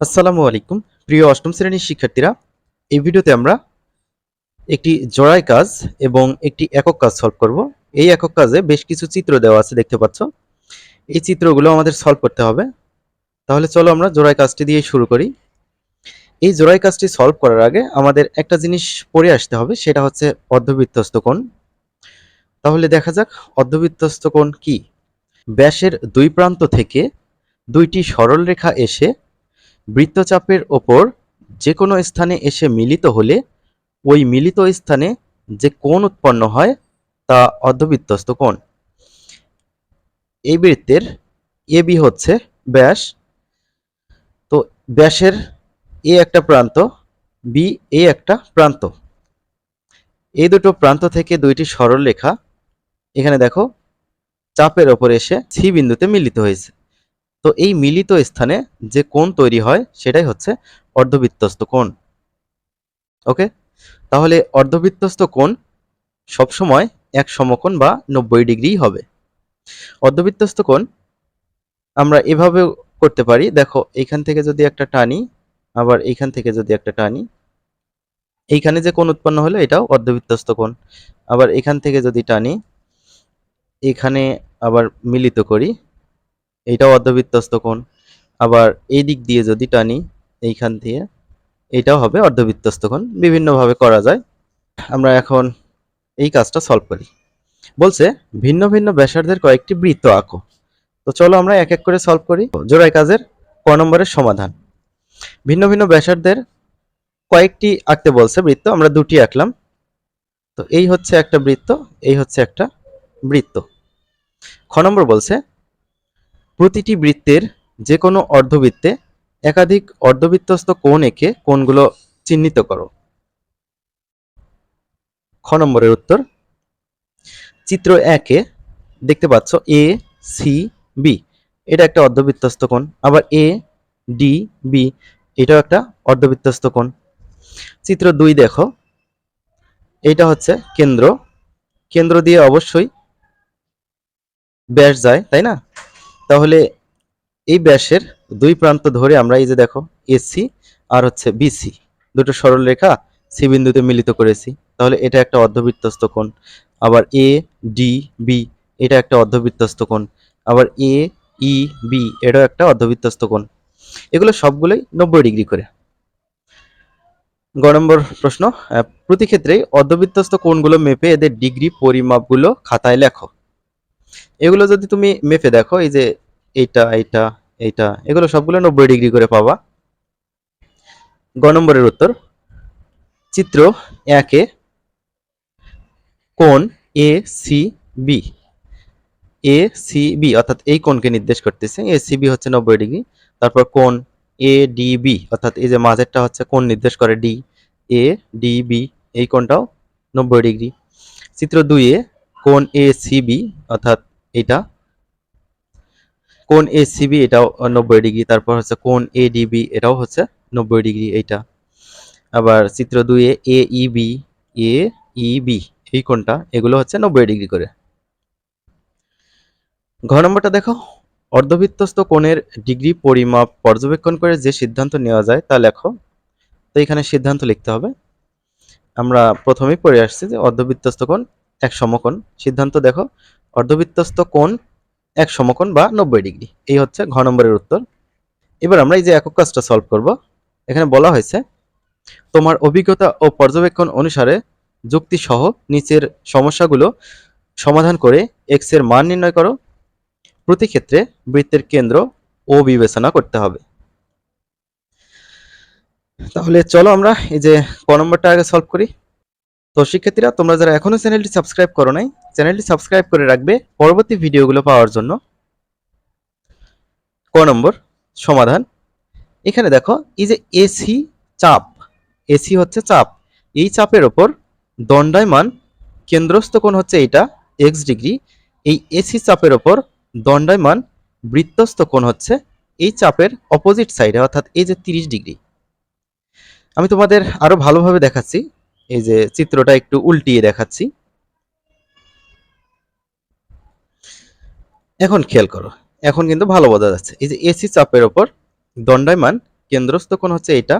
আসসালামু আলাইকুম। প্রিয় অষ্টম শ্রেণির শিক্ষার্থীরা, এই ভিডিওতে আমরা একটি জোড়াই কাজ এবং একটি একক কাজ সলভ করব। এই একক কাজে বেশ কিছু চিত্র দেওয়া আছে, দেখতে পাচ্ছ? এই চিত্রগুলো আমাদের সলভ করতে হবে। তাহলে চলো আমরা জোড়াই কাজটি দিয়ে শুরু করি। এই জোড়াই কাজটি সলভ করার আগে আমাদের একটা জিনিস পড়ে আসতে হবে, সেটা হচ্ছে অর্ধবৃত্তস্থ কোণ। তাহলে দেখা যাক, অর্ধবৃত্তস্থ কোণ কি? ব্যাসের দুই প্রান্ত থেকে দুইটি সরল রেখা এসে বৃত্তচাপের ওপর যে কোনো স্থানে এসে মিলিত হলে, ওই মিলিত স্থানে যে কোণ উৎপন্ন হয় তা অর্ধবৃত্তস্থ কোণ। এই বৃত্তের এ বি হচ্ছে ব্যাস। তো ব্যাসের এ একটা প্রান্ত, বি এ একটা প্রান্ত। এই দুটো প্রান্ত থেকে দুইটি সরল রেখা এখানে দেখো, চাপের ওপর এসে সি বিন্দুতে মিলিত হয়েছে। তো এই মিলিত স্থানে যে কোণ তৈরি হয়, সেটাই হচ্ছে অর্ধবৃত্তস্থ কোণ। ওকে? তাহলে অর্ধবৃত্তস্থ কোণ সবসময় এক সমকোণ বা নব্বই ডিগ্রি হবে। অর্ধবৃত্তস্থ কোণ আমরা এভাবে করতে পারি। দেখো, এইখান থেকে যদি একটা টানি, আবার এইখান থেকে যদি একটা টানি, এইখানে যে কোণ উৎপন্ন হলো, এটাও অর্ধবৃত্তস্থ কোণ। আবার এখান থেকে যদি টানি, এখানে আবার মিলিত করি এইটাও অর্ধবৃত্তস্থ কোণ। আবার এই দিক দিয়ে যদি টানি এইখান দিয়ে এটাও হবে অর্ধবৃত্তস্থ কোণ। বিভিন্নভাবে করা যায়। আমরা এখন এই কাজটা সলভ করি। বলছে, ভিন্ন ভিন্ন ব্যাসার্ধের কয়েকটি বৃত্ত আঁকো। তো চলো আমরা এক এক করে সলভ করি। জোড়াই কাজের ক নম্বরের সমাধান। ভিন্ন ভিন্ন ব্যাসার্ধের কয়েকটি আঁকতে বলছে বৃত্ত, আমরা দুটি আঁকলাম। তো এই হচ্ছে একটা বৃত্ত, এই হচ্ছে একটা বৃত্ত। খ নম্বর বলছে প্রতিটি বৃত্তের যে কোনো অর্ধবৃত্তে একাধিক অর্ধবৃত্তস্থ কোণ এঁকে কোণগুলো চিহ্নিত করো। খ নম্বরের উত্তর। চিত্র একে দেখতে পাচ্ছ এ সি বি এটা একটা অর্ধবৃত্তস্থ কোণ। আবার এ ডি বি এটাও একটা অর্ধবৃত্তস্থ কোণ। চিত্র দুই দেখো। এটা হচ্ছে কেন্দ্র। কেন্দ্র দিয়ে অবশ্যই ব্যাস যায়, তাই না? তাহলে এই ব্যাসের দুই প্রান্ত ধরে আমরা এই যে দেখো, এসি আর হচ্ছে বিসি। দুটো সরল রেখা সি বিন্দুতে মিলিত করেছি। তাহলে এটা একটা অর্ধবৃত্তস্থ কোণ। আবার এ, ডি, বি, এটা একটা অর্ধবৃত্তস্থ কোণ। আবার এ, ই, বি, এটাও একটা অর্ধবৃত্তস্থ কোণ। এগুলো সবগুলোই নব্বই ডিগ্রি করে। গ নম্বর প্রশ্ন প্রতি ক্ষেত্রেই অর্ধবৃত্তস্থ কোণগুলো মেপে এদের ডিগ্রি পরিমাপগুলো খাতায় লেখো। এগুলো যদি তুমি মেপে দেখো, এই যে এইটা এইটা এইটা, এগুলো সবগুলো নব্বই ডিগ্রি করে পাবা। গ নম্বরের উত্তর, চিত্র একে কোণ A C B A C B অর্থাৎ এই কোণকে নির্দেশ করতেছে। এ সি বি হচ্ছে নব্বই ডিগ্রি। তারপর কোণ এ ডি বি অর্থাৎ এই যে মাঝেরটা হচ্ছে কোণ নির্দেশ করে ডি এ ডি বি এই কোণটাও নব্বই ডিগ্রি। চিত্র দুইয়ে কোণ এ সি বি অর্থাৎ এটা। কোন এ সিবি এটাও নব্বই ডিগ্রি, তারপর হচ্ছে কোন এ ডিবি এটাও হচ্ছে নব্বই ডিগ্রি এইটা। আবার চিত্র দুইয়ে এ E B A E B এই কোণটা এগুলো হচ্ছে নব্বই ডিগ্রি করে। ঘ নম্বরটা দেখো। অর্ধবৃত্তস্থ কোণের ডিগ্রি পরিমাপ পর্যবেক্ষণ করে যে সিদ্ধান্ত নেওয়া যায় তা লেখো। তো এখানে সিদ্ধান্ত লিখতে হবে। আমরা প্রথমেই পড়ে আসছি যে অর্ধবৃত্তস্থ কোণ এক সমকোণ। সিদ্ধান্ত দেখো। অর্ধবৃত্তস্থ কোণ এক সমকোণ বা নব্বই ডিগ্রি। এই হচ্ছে ঘ নম্বরের উত্তর। এবার আমরা এই যে একক কাজটা সলভ করব, এখানে বলা হয়েছে, তোমার অভিজ্ঞতা ও পর্যবেক্ষণ অনুসারে যুক্তি সহ নিচের সমস্যাগুলো সমাধান করে এক্সের মান নির্ণয় করো। প্রতি ক্ষেত্রে বৃত্তের কেন্দ্র ও বিবেচনা করতে হবে। তাহলে চলো আমরা এই যে ক নম্বরটা আগে সলভ করি। তো শিক্ষার্থীরা, তোমরা যারা এখনও চ্যানেলটি সাবস্ক্রাইব করো নাই, চ্যানেলটি সাবস্ক্রাইব করে রাখবে পরবর্তী ভিডিওগুলো পাওয়ার জন্য। ক নম্বর, সমাধান। এখানে দেখো, এই যে এসি চাপ, এসি হচ্ছে চাপ। এই চাপের ওপর দণ্ডায়মান কেন্দ্রস্থ কোণ হচ্ছে এটা এক্স ডিগ্রি। এই এসি চাপের ওপর দণ্ডায়মান বৃত্তস্থ কোণ হচ্ছে এই চাপের অপোজিট সাইডে অর্থাৎ এই যে তিরিশ ডিগ্রি। আমি তোমাদের আরও ভালোভাবে দেখাচ্ছি। এই যে চিত্রটা একটু উল্টিয়ে দেখাচ্ছি। এখন খেয়াল করো, এখন কিন্তু ভালো বোঝা যাচ্ছে। এই যে এসি চাপের ওপর দণ্ডায়মান কেন্দ্রস্থ কোণ হচ্ছে এটা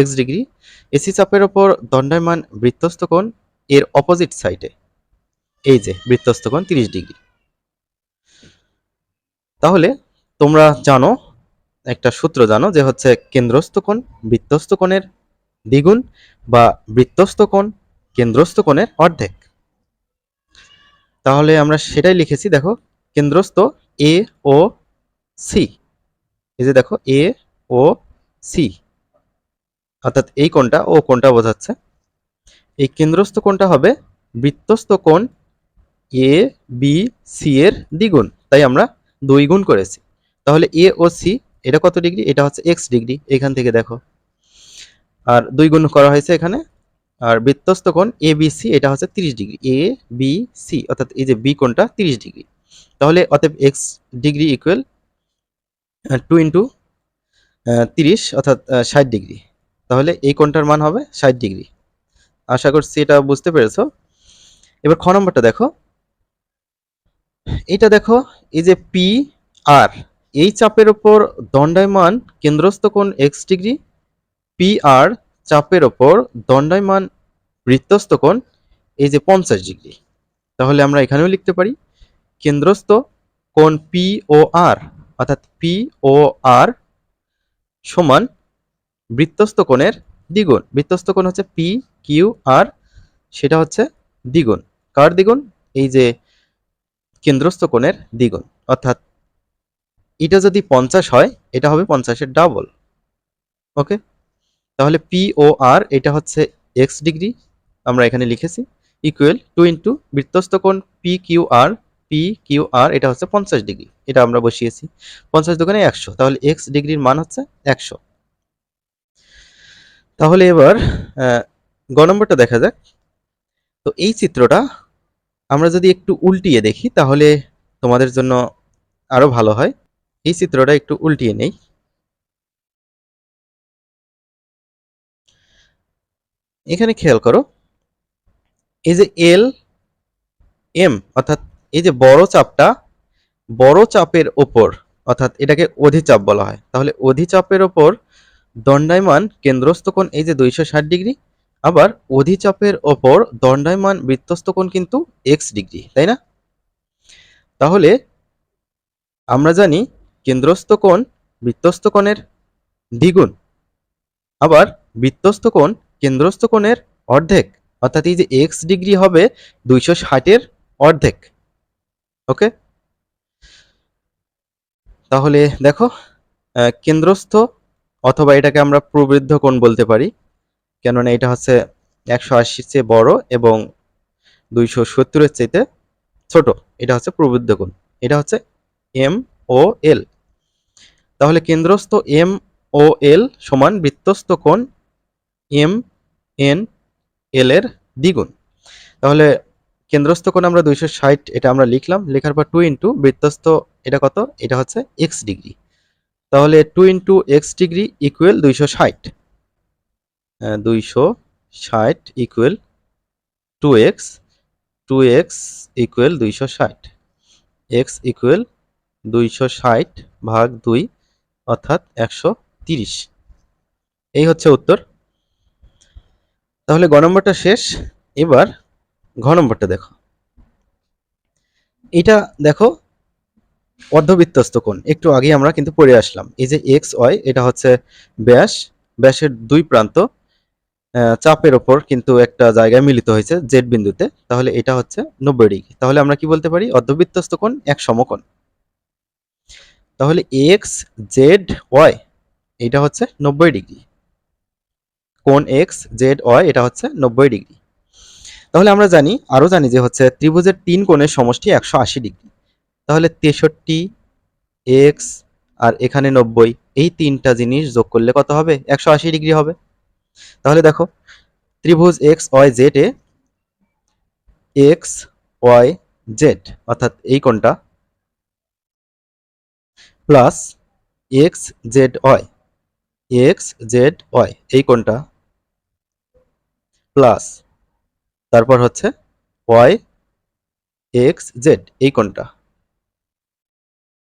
এক্স ডিগ্রি। এসি চাপের ওপর দণ্ডায়মান বৃত্তস্থ কোণ এর অপোজিট সাইডে এই যে বৃত্তস্থ কোণ তিরিশ ডিগ্রি। তাহলে তোমরা জানো, একটা সূত্র জানো যে হচ্ছে কেন্দ্রস্থ কোণ, বৃত্তস্থ কোণের দ্বিগুণ বা বৃত্তস্থ কোণ, কেন্দ্রস্থ কোণের অর্ধেক। তাহলে আমরা সেটাই লিখেছি, দেখো, কেন্দ্রস্থ এ ও সি এই যে দেখো এ ও সি অর্থাৎ এই কোণটা ও কোণটা বোঝাচ্ছে। এই কেন্দ্রস্থ কোণটা হবে বৃত্তস্থ কোণ এ বি সি এর দ্বিগুণ। তাই আমরা দুই গুণ করেছি। তাহলে এ ও সি এটা কত ডিগ্রি? এটা হচ্ছে এক্স ডিগ্রি। এখান থেকে দেখো। আর দুই গুণ করা হয়েছে এখানে। আর বৃত্তস্থ কোণ এ বি সি এটা হচ্ছে তিরিশ ডিগ্রি। এ বি সি অর্থাৎ এই যে বি কোণটা তিরিশ ডিগ্রি। তাহলে অতএব x degree equal to into তিরিশ, অর্থাৎ ষাট ডিগ্রি। তাহলে এই কোণটার মান হবে ষাট ডিগ্রি। আশা করছি এটা বুঝতে পেরেছ। এবার খ নম্বরটা দেখো। এটা দেখো, এই যে পি আর এই চাপের ওপর দণ্ডায়মান কেন্দ্রস্থ কোণ এক্স ডিগ্রি পি আর চাপের ওপর দণ্ডায়মান বৃত্তস্থ কোণ এই যে পঞ্চাশ ডিগ্রি। তাহলে আমরা এখানেও লিখতে পারি, কেন্দ্রস্থ কোণ পি ও আর অর্থাৎ পি ও আর সমান বৃত্তস্থ কোণের দ্বিগুণ। বৃত্তস্থ কোণ হচ্ছে পি কিউ আর সেটা হচ্ছে দ্বিগুণ। কার দ্বিগুণ? এই যে কেন্দ্রস্থ কোণের দ্বিগুণ। অর্থাৎ এটা যদি পঞ্চাশ হয়, এটা হবে পঞ্চাশের ডাবল ওকে তাহলে পি ও আর এটা হচ্ছে এক্স ডিগ্রি, আমরা এখানে লিখেছি ইকুয়াল টু ইন্টু বৃত্তস্থ কোণ P Q R P Q R এটা হচ্ছে পঞ্চাশ ডিগ্রি, এটা আমরা বসিয়েছি, পঞ্চাশ দোকানে একশো, তাহলে এক্স ডিগ্রির মান হচ্ছে একশো। তাহলে এবার গ নম্বরটা দেখা যাক। তো এই চিত্রটা আমরা যদি একটু উল্টিয়ে দেখি, তাহলে তোমাদের জন্য আরও ভালো হয়। এই চিত্রটা একটু উল্টিয়ে নেই। এখানে খেয়াল করো, এই যে এল এম অর্থাৎ এই যে বড় চাপটা, বড় চাপের ওপর, অর্থাৎ এটাকে অধিচাপ বলা হয়। তাহলে অধিচাপের ওপর দণ্ডায়মান কেন্দ্রস্থ কোণ এই যে দুইশো ষাট ডিগ্রি, আবার অধিচাপের ওপর দণ্ডায়মান বৃত্তস্থ কোণ কিন্তু এক্স ডিগ্রি, তাই না? তাহলে আমরা জানি কেন্দ্রস্থ কোণ বৃত্তস্থ কোণের দ্বিগুণ, আবার বৃত্তস্থ কোণ কেন্দ্রস্থ কোণের অর্ধেক, অর্থাৎ এই যে এক্স ডিগ্রি হবে দুইশো ষাটের অর্ধেক। ওকে? তাহলে দেখো কেন্দ্রস্থ অথবা এটাকে আমরা প্রবৃদ্ধ কোণ বলতে পারি, কেননা এটা হচ্ছে একশো আশির চেয়ে বড় এবং দুইশো সত্তরের চাইতে ছোট। এটা হচ্ছে প্রবৃদ্ধ কোণ। এটা হচ্ছে এম ও এল। তাহলে কেন্দ্রস্থ এম ও এল সমান বৃত্তস্থ কোণ এম এন, এল এর দ্বিগুণ। তাহলে কেন্দ্রস্থ কোণ আমরা দুইশো ষাট, এটা আমরা লিখলাম, লেখার পর টু ইন্টু বৃত্তস্থ, এটা কত? এটা হচ্ছে এক্স ডিগ্রি। তাহলে two into x degree equal দুইশো ষাট। দুইশো ষাট equal two x two x equal দুইশো ষাট। এক্স ইকুয়েল দুইশো ষাট ভাগ দুই, অর্থাৎ একশো তিরিশ। এই হচ্ছে উত্তর। তাহলে গ নম্বরটা শেষ। এবার ঘ নম্বরটা দেখো। এটা দেখো, অর্ধবৃত্তস্থ কোণ। একটু আগে আমরা কিন্তু পড়ে আসলাম। এই যে এক্স, ওয়াই, এটা হচ্ছে ব্যাস। ব্যাসের দুই প্রান্ত চাপের ওপর কিন্তু একটা জায়গায় মিলিত হয়েছে জেড বিন্দুতে। তাহলে এটা হচ্ছে নব্বই ডিগ্রি। তাহলে আমরা কি বলতে পারি? অর্ধবৃত্তস্থ কোণ, এক সমকোণ। তাহলে এক্স, জেড, ওয়াই এটা হচ্ছে নব্বই ডিগ্রি। কোণ এক্স জেড ওয়াই এটা হচ্ছে নব্বই ডিগ্রি। তাহলে আমরা জানি, আরও জানি যে হচ্ছে ত্রিভুজের তিন কোণের সমষ্টি একশো আশি ডিগ্রি। তাহলে তেষট্টি এক্স আর এখানে নব্বই, এই তিনটা জিনিস যোগ করলে কত হবে? একশো আশি ডিগ্রি হবে। তাহলে দেখো, ত্রিভুজ এক্স ওয়াই জেড এ এক্স ওয়াই জেড অর্থাৎ এই কোণটা plus X Z Y X Z Y এই কোণটা প্লাস। তারপর হচ্ছে ওয়াই এক্স জেড এই কোণটা।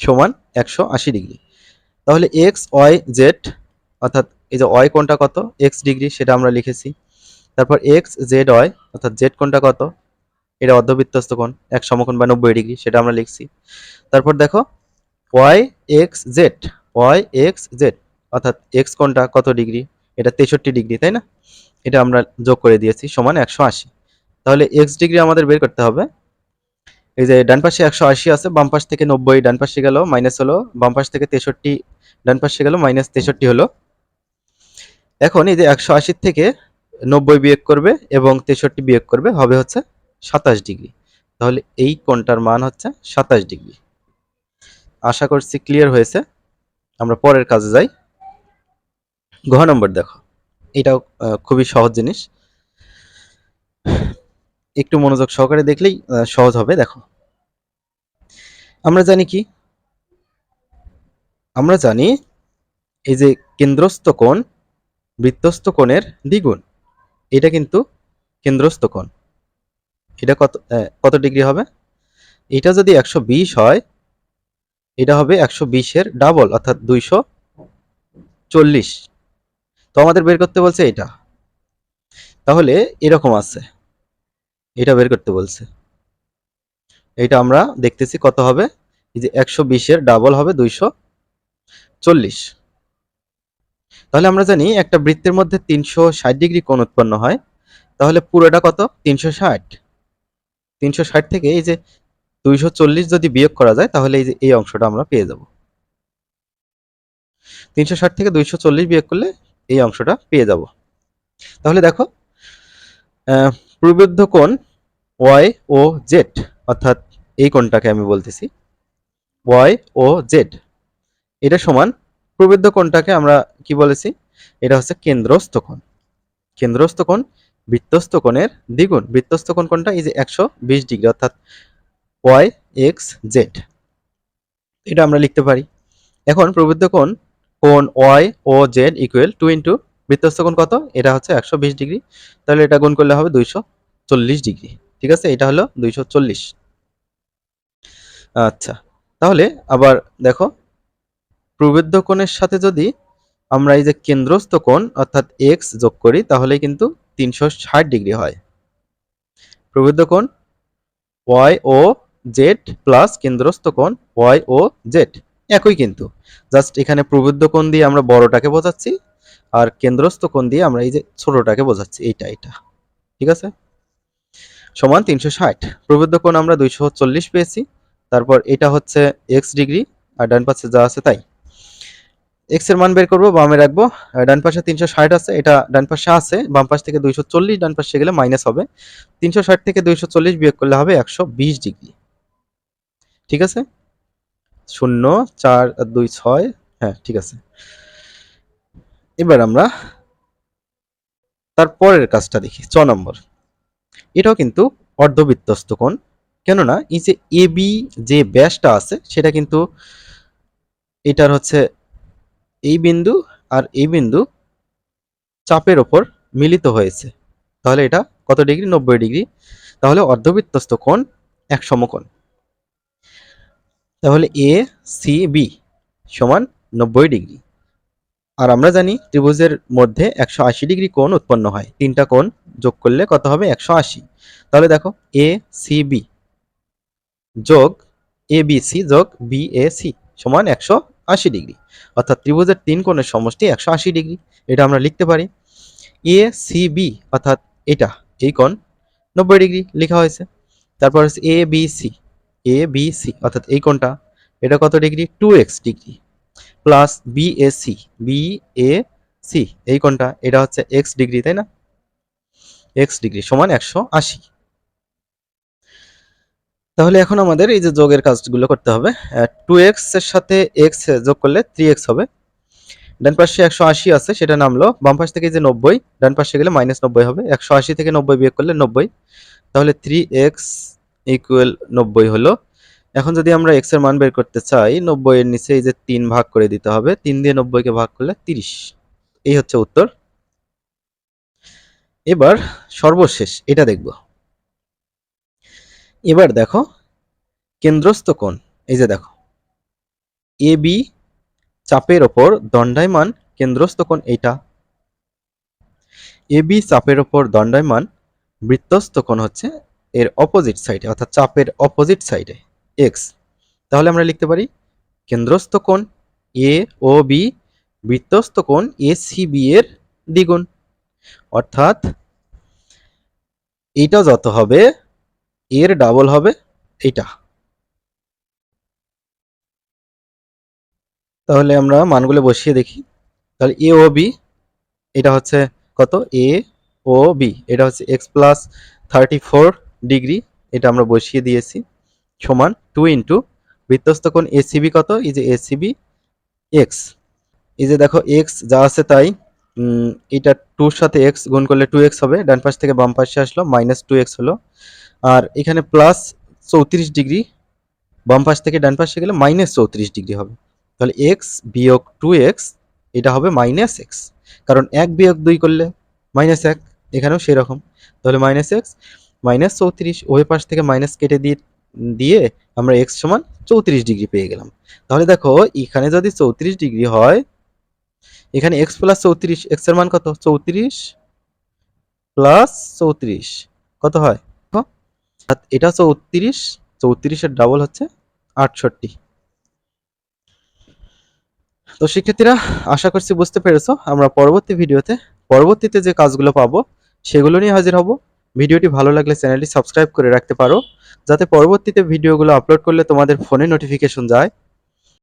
সমান একশো আশি ডিগ্রি। তাহলে এক্স ওয়াই জেড অর্থাৎ এই যে ওয়াই কোণটা কত? এক্স ডিগ্রি, সেটা আমরা লিখেছি। তারপর এক্স জেড ওয়াই অর্থাৎ জেড কোণটা কত? এটা অর্ধবৃত্তস্থ কোণ, এক সমকোণ বা নব্বই ডিগ্রি, সেটা আমরা লিখছি। তারপর দেখো Y X Z Y X Z অর্থাৎ এক্স কোণটা কত ডিগ্রি? এটা তেষট্টি ডিগ্রি, তাই না? এটা আমরা যোগ করে দিয়েছি, সমান একশো আশি। তাহলে এক্স ডিগ্রি আমাদের বের করতে হবে। এই যে ডান পাশে একশো আশি আছে, বাম পাশ থেকে নব্বই, ডান পাশে গেল মাইনাস হলো, বাম পাশ থেকে তেষট্টি, ডান পাশে গেল মাইনাস তেষট্টি হলো। এখন এই যে একশো আশির থেকে নব্বই বিয়োগ করবে এবং তেষট্টি বিয়োগ করবে, হবে হচ্ছে সাতাশ ডিগ্রি। তাহলে এই কোণটার মান হচ্ছে সাতাশ ডিগ্রি। আশা করছি ক্লিয়ার হয়েছে। আমরা পরের কাজে যাই। ঘ নম্বর দেখো। এটাও খুবই সহজ জিনিস। একটু মনোযোগ সহকারে দেখলেই সহজ হবে, দেখো। আমরা জানি কি? আমরা জানি এই যে কেন্দ্রস্থ কোণ, বৃত্তস্থ কোণের দ্বিগুণ। এটা কিন্তু কেন্দ্রস্থ কোণ। এটা কত কত ডিগ্রি হবে? এটা যদি একশো বিশ হয়, এটা হবে একশো বিশের ডাবল, অর্থাৎ দুইশো চল্লিশ। তো আমাদের বের করতে বলছে এটা। তাহলে এরকম আছে। এটা বের করতে বলছে। এটা আমরা দেখতেছি কত হবে? এই যে একশো বিশের ডাবল হবে দুইশো চল্লিশ। তাহলে আমরা জানি একটা বৃত্তের মধ্যে তিনশো ষাট ডিগ্রি কোণ উৎপন্ন হয়। তাহলে পুরোটা কত? তিনশো ষাট। তিনশো ষাট থেকে এই যে দুইশো চল্লিশ যদি বিয়োগ করা যায়, তাহলে এই যে এই অংশটা আমরা পেয়ে যাব। তিনশো ষাট থেকে দুইশো চল্লিশ বিয়োগ করলে এই অংশটা পেয়ে যাব। তাহলে দেখো প্রবৃদ্ধ কোণ ওয়াই ও জেড, অর্থাৎ এই কোণটাকে আমি বলতেছি, ওয়াই ও জেড। এটা সমান প্রবৃদ্ধ কোণটাকে আমরা কি বলেছি? এটা হচ্ছে কেন্দ্রস্থ কোণ। কেন্দ্রস্থ কোণ বৃত্তস্থ কোণের দ্বিগুণ। বৃত্তস্থ কোণ কোণটা এই যে একশো বিশ ডিগ্রি, অর্থাৎ ওয়াই এক্স জেড। এটা আমরা লিখতে পারি। এখন প্রবৃদ্ধ কোণ কোণ Y O Z equal to into বৃত্তস্থ কোণ কত? এটা হচ্ছে একশো বিশ ডিগ্রি। তাহলে এটা গুণ করলে হবে দুইশো চল্লিশ ডিগ্রি। ঠিক আছে? এটা হলো দুইশো চল্লিশ। আচ্ছা। তাহলে আবার দেখো, প্রবৃদ্ধ কোণের সাথে যদি আমরা এই যে কেন্দ্রস্থ কোণ অর্থাৎ এক্স যোগ করি তাহলে কিন্তু তিনশো ষাট ডিগ্রি হয়। প্রবৃদ্ধ কোণ ওয়াই ও জেড প্লাস কেন্দ্রস্থ কোণ ওয়াই ও জেড একই কিন্তু। জাস্ট এখানে প্রবৃদ্ধ কোণ দিয়ে আমরা বড়টাকে বোঝাচ্ছি আর কেন্দ্রস্থ কোণ দিয়ে আমরা এই যে ছোটটাকে বোঝাচ্ছি, এইটা এটা ঠিক আছে? সমান তিনশো ষাট। প্রবৃদ্ধ কোণ আমরা দুইশো চল্লিশ পেয়েছি। তারপর এটা হচ্ছে এক্স ডিগ্রি, আর ডান পাশে যা আছে তাই। এক্সের মান বের করব, বামে রাখব। ডান পাশে তিনশো ষাট আছে, এটা ডান পাশে আছে, বাম পাশ থেকে দুইশো চল্লিশ, ডান পাশে গেলে মাইনাস হবে। তিনশো ষাট থেকে দুইশো চল্লিশ বিয়োগ করলে হবে একশো বিশ ডিগ্রি। ঠিক আছে? শূন্য, চার, দুই, ছয়। হ্যাঁ ঠিক আছে। এবার আমরা তারপরের কাজটা দেখি, ছ নম্বর। এটাও কিন্তু অর্ধবৃত্তস্থ কোণ। কেননা এই যে এ, বি, যে ব্যাসটা আছে, সেটা কিন্তু এটার হচ্ছে এই বিন্দু আর এই বিন্দু চাপের ওপর মিলিত হয়েছে। তাহলে এটা কত ডিগ্রি? নব্বই ডিগ্রি। তাহলে অর্ধবৃত্তস্থ কোণ এক সমকোণ। তাহলে এ সি বি সমান নব্বই ডিগ্রি। আর আমরা জানি ত্রিভুজের মধ্যে একশো আশি ডিগ্রি কোণ উৎপন্ন হয়। তিনটা কোণ যোগ করলে কত হবে? একশো আশি। তাহলে দেখো এ সি বি যোগ এ বি সি যোগ বি এ সি সমান একশো আশি ডিগ্রি। অর্থাৎ ত্রিভুজের তিন কোণের সমষ্টি একশো আশি ডিগ্রি। এটা আমরা লিখতে পারি। এ সি বি অর্থাৎ এটা, এই কোণ নব্বই ডিগ্রি লেখা হয়েছে। তারপর A B C A B C অর্থাৎ এই কোণটা, এটা কত degree? Two x degree plus B A C B A C এই কোণটা, এটা হচ্ছে এক্স ডিগ্রি, তাই না? এক্স ডিগ্রি সমান একশো আশি। তাহলে এখন আমাদের এই যে যোগের কাজগুলো করতে হবে টু এক্সের সাথে এক্স যোগ করলে থ্রি এক্স হবে। ডান পাশে একশো আশি আছে, সেটা নামলো, বাম পাশ থেকে যে নব্বই, ডান পাশে গেলে মাইনাস নব্বই হবে, একশো আশি থেকে নব্বই বিয়োগ করলে নব্বই। তাহলে থ্রি এক্স ইকুয়াল নব্বই হলো। এখন যদি আমরা এক্স মান বের করতে চাই, নব্বই এর নিচে এই যে তিন ভাগ করে দিতে হবে, তিন দিয়ে নব্বইকে ভাগ করলে তিরিশ। এই হচ্ছে উত্তর। এবার সর্বশেষ, এটা দেখব। এবার দেখো, কেন্দ্রস্থ কোণ, এই যে দেখো। এ বি চাপের ওপর দণ্ডায়মান কেন্দ্রস্থ কোণ এইটা। এ বি চাপের ওপর দণ্ডায়মান বৃত্তস্থ কোণ হচ্ছে এর অপোজিট সাইডে অর্থাৎ চাপের অপোজিট সাইডে এক্স তাহলে আমরা লিখতে পারি, কেন্দ্রস্থ কোণ এ ও বি বৃত্তস্থ কোণ এ সি বি এর দ্বিগুণ। অর্থাৎ এইটা যত হবে, এর ডাবল হবে এটা তাহলে আমরা মানগুলো বসিয়ে দেখি। তাহলে এ ও বি এটা হচ্ছে কত? এ ও বি এটা হচ্ছে x plus thirty four degree, এটা আমরা বসিয়ে দিয়েছি, সমান টু ইন্টু বৃত্তস্থ কোণ এসিবি কত? এই যে এসিবি এক্স এই যে দেখো এক্স যা আছে তাই এটা টুর সাথে এক্স গুণ করলে টু এক্স হবে, ডান পাশ থেকে বাম পাশে আসলো মাইনাস টু এক্স হলো। আর এখানে প্লাস চৌত্রিশ ডিগ্রি, বাম পাশ থেকে ডান পাশে গেলে মাইনাস চৌত্রিশ ডিগ্রি হবে। তাহলে এক্স বিয়োগ টু এক্স এটা হবে মাইনাস এক্স কারণ এক বিয়োগ দুই করলে মাইনাস এক, এখানেও সেরকম। তাহলে মাইনাস এক্স মাইনাস চৌত্রিশ ওই পাশ থেকে মাইনাস কেটে দিয়ে দিয়ে আমরা এক্স সমান চৌত্রিশ ডিগ্রি পেয়ে গেলাম। তাহলে দেখো, এখানে যদি চৌত্রিশ ডিগ্রি হয়, এখানে এক্স প্লাস চৌত্রিশ এক্সের মান কত? চৌত্রিশ প্লাস চৌত্রিশ। কত হয়? এটা চৌত্রিশ, চৌত্রিশের ডাবল হচ্ছে আটষট্টি। তো শিক্ষার্থীরা, আশা করছি বুঝতে পেরেছ। আমরা পরবর্তী ভিডিওতে, পরবর্তীতে যে কাজগুলো পাবো, সেগুলো নিয়ে হাজির হব। ভিডিওটি ভালো লাগলে চ্যানেলটি সাবস্ক্রাইব করে রাখতে পারো, যাতে পরবর্তীতে ভিডিওগুলো আপলোড করলে তোমাদের ফোনে নোটিফিকেশন যায়।